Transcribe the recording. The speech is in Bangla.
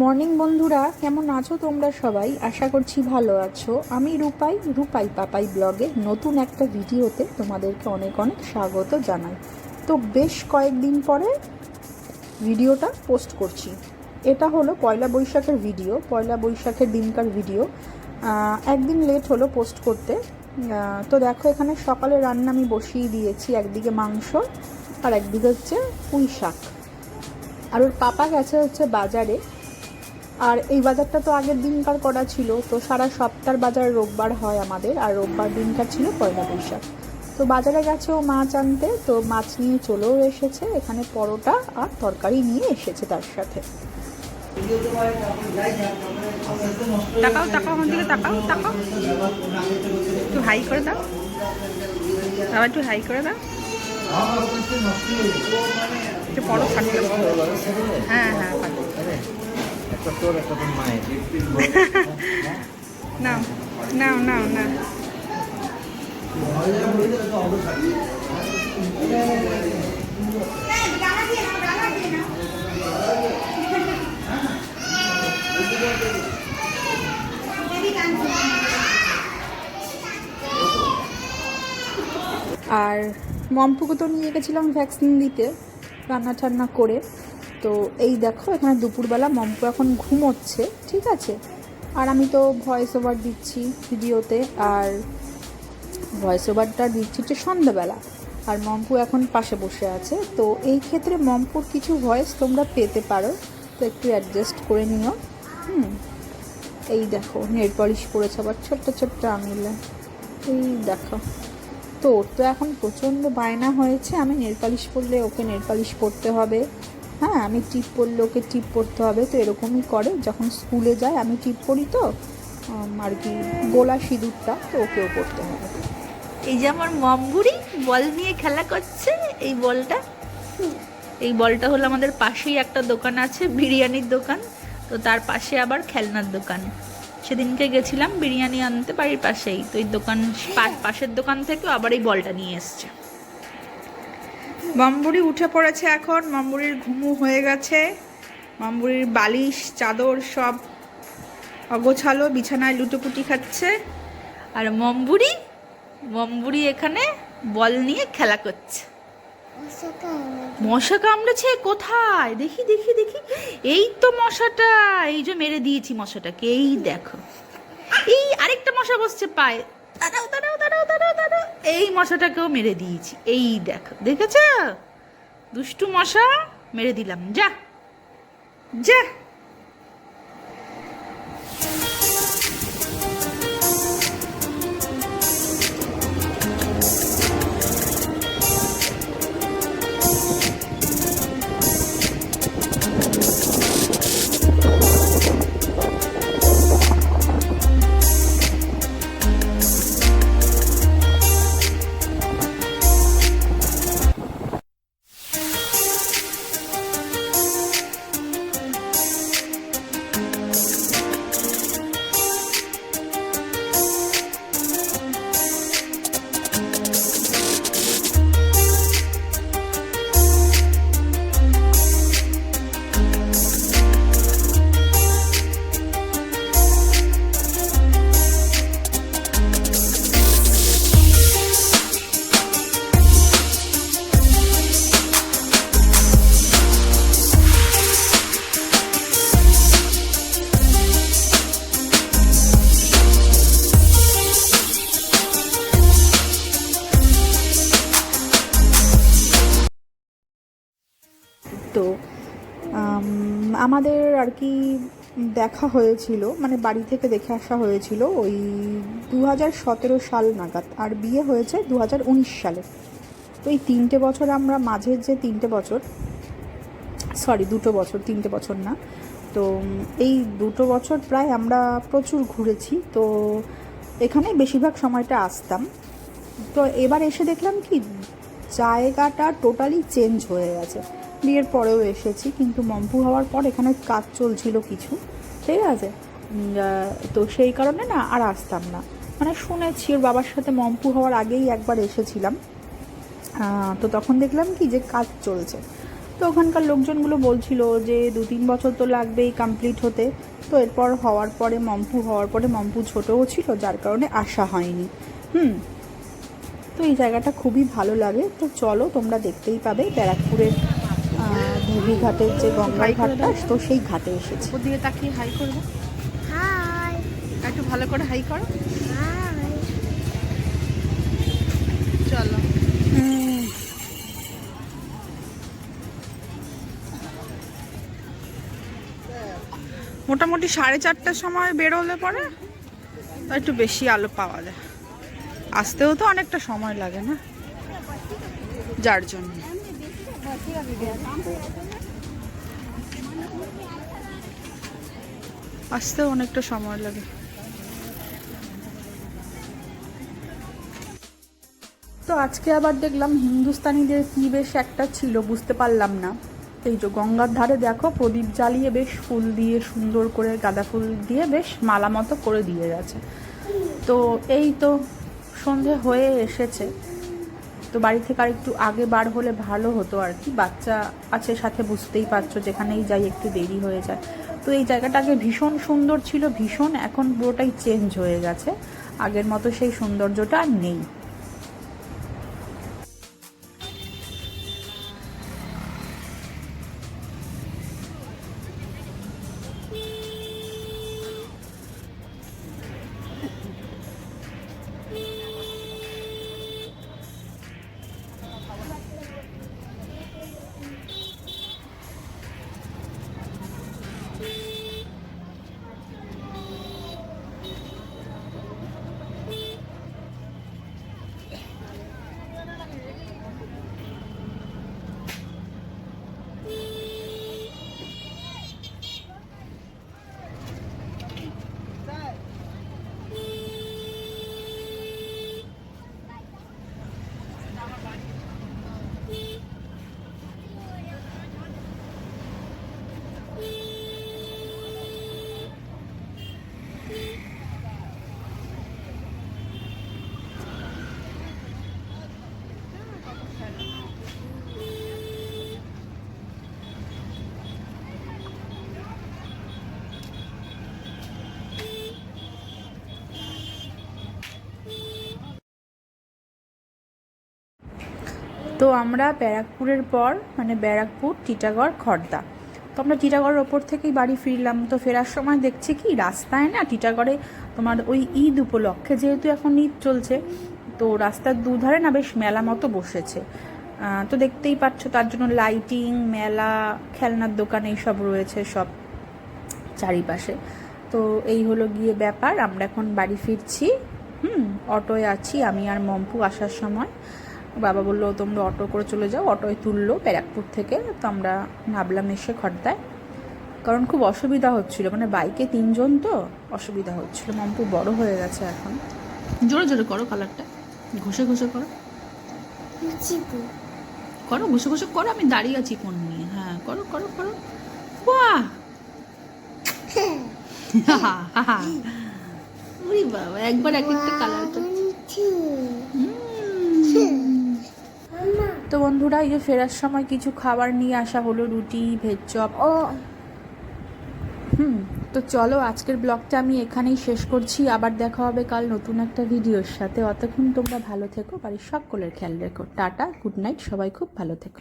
মর্নিং বন্ধুরা, কেমন আছো তোমরা সবাই? আশা করছি ভালো আছো। আমি রূপাই রূপাই পাপাই ব্লগে নতুন একটা ভিডিওতে তোমাদেরকে অনেক অনেক স্বাগত জানাই। তো বেশ কয়েকদিন পরে ভিডিওটা পোস্ট করছি। এটা হলো পয়লা বৈশাখের ভিডিও, পয়লা বৈশাখের দিনকার ভিডিও। একদিন লেট হলো পোস্ট করতে। তো দেখো এখানে সকালে রান্না আমি বসিয়ে দিয়েছি, একদিকে মাংস আর একদিকে হচ্ছে পুঁই শাক আর ওর পাপা গেছে হচ্ছে বাজারে। আর এই বাজারটা তো আগের দিনকার করা ছিল, তো সারা সপ্তাহ বাজার রোববার হয় আমাদের, আর রোববার দিনকার ছিল পয়লা বৈশাখ। তো বাজারে গেছে ও মাছ আনতে, তো মাছ নিয়ে চলেও এসেছে, এখানে পরোটা আর তরকারি নিয়ে এসেছে তার সাথে। দাও। একটু হ্যাঁ হ্যাঁ। নাও নাও নাও না আর মমপুকে তো নিয়ে গেছিলাম ভ্যাকসিন দিতে রান্না টান্না করে। তো এই দেখো, এখানে দুপুরবেলা মম্পু এখন ঘুমোচ্ছে, ঠিক আছে? আর আমি তো ভয়েস ওভার দিচ্ছি ভিডিওতে আর ভয়েস ওভারটা দিচ্ছি হচ্ছে সন্ধ্যাবেলা। আর মম্পু এখন পাশে বসে আছে, তো এই ক্ষেত্রে মম্পুর কিছু ভয়েস তোমরা পেতে পারো। তো একটু অ্যাডজাস্ট করে নিও। হুম, এই দেখো নেল পলিশ পরেছে আবার ছোট্ট ছোট্ট আঙুলে। এই দেখো। তো ওর তো এখন প্রচণ্ড বায়না হয়েছে, আমি নেল পালিশ পরলে ওকে নেল পালিশ পরতে হবে। হ্যাঁ আমি টিপ পরলে ওকে টিপ পরতে হবে তো এরকমই করে। যখন স্কুলে যায় আমি টিপ পরি তো আর কি গোলা সিঁদুরটা তো ওকেও পরতে হবে। এই যে আমার মমগুড়ি বল নিয়ে খেলা করছে এই বলটা? এই বলটা হলো আমাদের পাশেই একটা দোকান আছে বিরিয়ানির দোকান। তো তার পাশে আবার খেলনার দোকান। সেদিনকে গেছিলাম বিরিয়ানি আনতে বাড়ির পাশেই। তো এই দোকান পা- পাশের দোকান থেকে আবার এই বলটা নিয়ে এসছে। মামবুড়ি উঠে পড়েছে এখন। মামবুড়ির ঘুমু হয়ে গেছে। মামবুড়ির বালিশ, চাদর সব অগোছালো, বিছানায় লুটোপুটি খাচ্ছে। আর মম্বুড়ি মম্বুড়ি এখানে বল নিয়ে খেলা করছে। মশা কামড়েছে কোথায়? দেখি দেখি দেখি। এই তো মশাটা, এই যে মেরে দিয়েছি মশাটাকে। এই দেখো। এই আরেকটা মশা বসছে পায়ে। দাঁড়াও দাঁড়াও দাঁড়াও দাঁড়াও দাঁড়াও। এই মশাটাকেও মেরে দিয়েছি। এই দেখো, দেখেছ? দুষ্টু মশা, মেরে দিলাম। যা যা। আমাদের আর কি দেখা হয়েছিল মানে বাড়ি থেকে দেখে আসা হয়েছিল ওই দু হাজার সতেরো সাল নাগাদ, আর বিয়ে হয়েছে দু হাজার উনিশ সালে। তো এই তিনটে বছর আমরা মাঝের যে তিনটে বছর সরি দুটো বছর, তিনটে বছর না, তো এই দুটো বছর প্রায় আমরা প্রচুর ঘুরেছি, তো এখানে বেশিরভাগ সময়টা আসতাম। তো এবার এসে দেখলাম কি, জায়গাটা টোটালি চেঞ্জ হয়ে গেছে। বিয়ের পরেও এসেছি, কিন্তু মম্পু হওয়ার পর এখানে কাজ চলছিল কিছু, ঠিক আছে? তো সেই কারণে না আর আসতাম না। মানে শুনেছি ওর বাবার সাথে মম্পু হওয়ার আগেই একবার এসেছিলাম। তো তখন দেখলাম কি যে কাজ চলছে। তো ওখানকার লোকজনগুলো বলছিল যে দু তিন বছর তো লাগবেই কমপ্লিট হতে। তো এরপর হওয়ার পরে মম্পু হওয়ার পরে মম্পু ছোটও ছিল, যার কারণে আসা হয়নি। হুম। তো এই জায়গাটা খুবই ভালো লাগে। তো চলো তোমরা দেখতেই পাবে ব্যারাকপুরের ধুবি ঘাটের যে গঙ্গাই ঘাটটা তো সেই ঘাটে এসেছি। উপর দিকে তাকিয়ে হাই করব। হাই। একটু ভালো করে হাই করো। হাই। চলো। মোটামুটি সাড়ে চারটার সময় বেরোলে পরে একটু বেশি আলো পাওয়া যায়। আসতেও তো অনেকটা সময় লাগে না যার জন্য। আসতেও অনেকটা সময় লাগে। তো আজকে আবার দেখলাম হিন্দুস্তানিদের কি বেশ একটা ছিল, বুঝতে পারলাম না। এই যে গঙ্গার ধারে দেখো, প্রদীপ জ্বালিয়ে বেশ ফুল দিয়ে সুন্দর করে গাঁদা ফুল দিয়ে বেশ মালা মতো করে দিয়ে গেছে। তো এই তো সন্ধে হয়ে এসেছে। তো বাড়ি থেকে আর একটু আগে বার হলে ভালো হতো আর কি। বাচ্চা আছে সাথে, বুঝতেই পারছ, যেখানেই যাই একটু দেরি হয়ে যায়। তো এই জায়গাটা আগে ভীষণ সুন্দর ছিল, ভীষণ, এখন পুরোটাই চেঞ্জ হয়ে গেছে। আগের মতো সেই সৌন্দর্যটা আর নেই। তো আমরা ব্যারাকপুরের পর মানে ব্যারাকপুর, টিটাগড় খড়দা তো আমরা টিটাগড়ের ওপর থেকেই বাড়ি ফিরলাম। তো ফেরার সময় দেখছি কি, রাস্তায় না টিটাগড়ে তোমার ওই ঈদ উপলক্ষে যেহেতু এখন ঈদ চলছে, তো রাস্তার দুধারে না বেশ মেলা মতো বসেছে। তো দেখতেই পাচ্ছ তার জন্য লাইটিং, মেলা, খেলনার দোকান এইসব রয়েছে সব চারিপাশে। তো এই হলো গিয়ে ব্যাপার। আমরা এখন বাড়ি ফিরছি। হুম, অটোয় আছি আমি আর মম্পু আসার সময়। বাবা বলল তোমরা অটো করে চলে যাও। অটোয় তুললো ব্যারাকপুর থেকে। তো আমরা নামলাম এসে খড়দায় কারণ খুব অসুবিধা হচ্ছিল। মানে বাইকে তিনজন তো অসুবিধা হচ্ছিল। মম্পু বড় হয়ে গেছে এখন। জোরে জোরে করো কালারটা ঘষে ঘষে করো। করো ঘষে ঘষে করো। আমি দাঁড়িয়ে আছি ফোন নিয়ে। হ্যাঁ করো করো করো। বাহ! বাবা একবার এক একটা কালার তো বন্ধুরা এই যে ফেরার সময় কিছু খাবার নিয়ে আসা হলো রুটি ভেজ চপ। ও। হুম তো চলো আজকের ব্লগটা আমি এখানেই শেষ করছি। আবার দেখা হবে কাল নতুন একটা ভিডিওর সাথে। অতক্ষণ তোমরা ভালো থেকো বাড়ির সকলের খেয়াল রেখো। টাটা গুড নাইট সবাই খুব ভালো থেকো।